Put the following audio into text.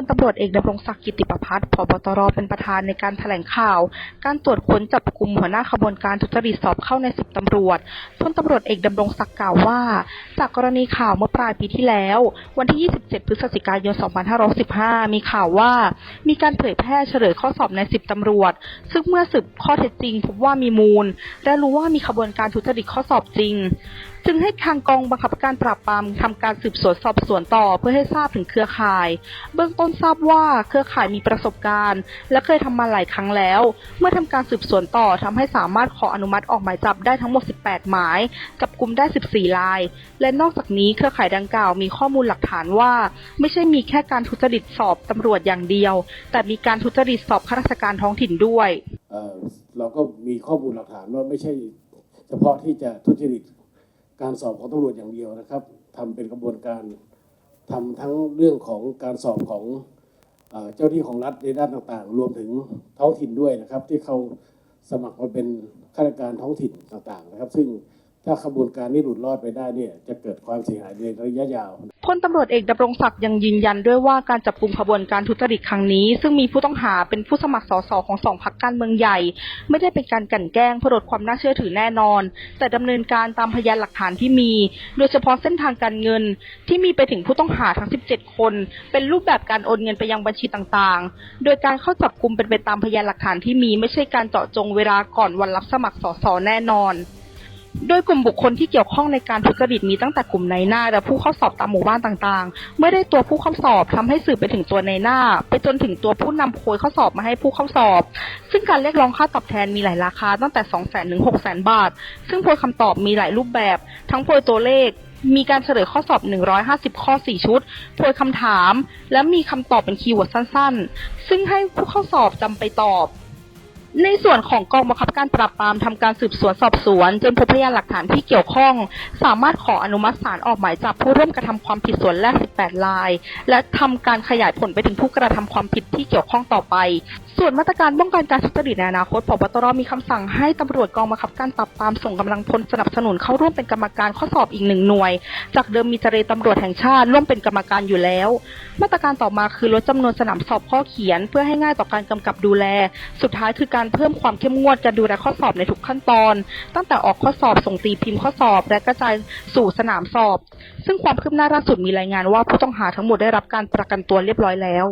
ลตำรวจเอกดำรงศักดิ์กิติประพัฒน์ผบตรเป็นประธานในการแถลงข่าว การตรวจค้นจับกลุ่มหัวหน้าขบวนการทุจริตสอบเข้าในสิบตำรวจพลตำรวจเอกดำรงศักดิ์กล่าวว่า จากกรณีข่าวเมื่อปลายปีที่แล้ว วันที่ 27 พฤศจิกายน 2515 มีข่าวว่า มีการเผยแพร่เฉลยข้อสอบในสิบตำรวจ ซึ่งเมื่อสืบข้อเท็จจริงพบว่ามีมูล และรู้ว่ามีขบวนการทุจริตข้อสอบจริง จึงให้ทางกองบังคับการปราบปรามทำการสืบสวนสอบสวนต่อเพื่อให้ทราบถึงเครือข่าย เบื้องต้นทราบว่าเครือข่ายมีประสบการณ์ และเคยทำมาหลายครั้งแล้ว เมื่อทำการสืบสวนต่อทำให้สามารถขออนุมัติออกหมายจับได้ทั้งหมด 18 หมาย จับกลุ่มได้ 14 ราย และนอกจากนี้เครือข่ายดังกล่าวมีข้อมูลหลักฐานว่า ไม่ใช่มีแค่การทุจริตสอบตำรวจอย่างเดียว แต่มีการทุจริตสอบข้าราชการท้องถิ่นด้วยเออเราก็มีข้อมูลหลักฐานว่าไม่ใช่เฉพาะที่จะทุจริต การสอบของตำรวจอย่างเดียวนะครับทำเป็นกระบวนการทำทั้งเรื่องของการสอบของเอ่อเจ้าที่ของรัฐในด้านต่างๆ รวมถึงท้องถิ่นด้วยนะครับ ที่เขาสมัครมาเป็นข้าราชการท้องถิ่นต่างๆนะครับ ซึ่ง ถ้าขบวนการนี้หลุดรอดไปได้เนี่ยจะเกิดความเสียหายในระยะยาวพลตำรวจเอกดำรงศักดิ์ยังยืนยันด้วยว่าการจับกลุ่มขบวนการทุจริตครั้งนี้ ซึ่งมีผู้ต้องหาเป็นผู้สมัครสสของสองพรรคการเมืองใหญ่ ไม่ได้เป็นการกันแกล้งเพื่อลดความน่าเชื่อถือแน่นอน แต่ดำเนินการตามพยานหลักฐานที่มี โดยเฉพาะเส้นทางการเงิน ที่มีไปถึงผู้ต้องหาทั้ง 17 คน เป็นรูปแบบการโอนเงินไปยังบัญชีต่างๆ โดยการเข้าจับกลุ่มเป็นไปตามพยานหลักฐานที่มี ไม่ใช่การเจาะจงเวลาก่อนวันรับสมัครสสแน่นอน โดยกลุ่มบุคคลที่เกี่ยวข้องในการทุจริตมีตั้งแต่กลุ่มในหน้า และผู้เข้าสอบตามหมู่บ้านต่างๆ เมื่อได้ตัวผู้เข้าสอบทำให้สืบไปถึงตัวในหน้า ไปจนถึงตัวผู้นำโพยข้อสอบมาให้ผู้เข้าสอบ ซึ่งการเรียกร้องค่าตอบแทนมีหลายราคาตั้งแต่ 2 0 0 0 0 0ถึง6 0 0 0 0 บาท ซึ่งโพยคำตอบมีหลายรูปแบบ ทั้งโพยตัวเลขมีการเฉลยข้อสอบ 150 ข้อ 4 ชุดโพยคำถาม และมีคำตอบเป็นคีย์เวิร์ดสั้น ๆ ซึ่งให้ผู้เข้าสอบจำไปตอบ ในส่วนของกองบังคับการปราบปรามทำการสืบสวนสอบสวน จนพบพยานหลักฐานที่เกี่ยวข้อง สามารถขออนุมัติศาลออกหมายจับผู้ร่วมกระทำความผิดส่วนแรก 18 ราย และทำการขยายผลไปถึงผู้กระทำความผิดที่เกี่ยวข้องต่อไป ส่วนมาตรการป้องกันการทุจริตในอนาคตพบตรมีคำสั่งให้ตำรวจกองบังคับการปราบปรามส่งกำลังพลสนับสนุนเข้าร่วมเป็นกรรมการข้อสอบอีกหนึ่งหน่วย จากเดิมมีเจรตำรวจแห่งชาติร่วมเป็นกรรมการอยู่แล้ว มาตรการต่อมาคือลดจำนวนสนามสอบข้อเขียน เพื่อให้ง่ายต่อการกำกับดูแล สุดท้ายคือการเพิ่มความเข้มงวดการดูแลข้อสอบในทุกขั้นตอน ตั้งแต่ออกข้อสอบส่งตีพิมพ์ข้อสอบ และกระจายสู่สนามสอบ ซึ่งความคืบหน้าล่าสุดมีรายงานว่าผู้ต้องหาทั้งหมดได้รับการประกันตัวเรียบร้อยแล้ว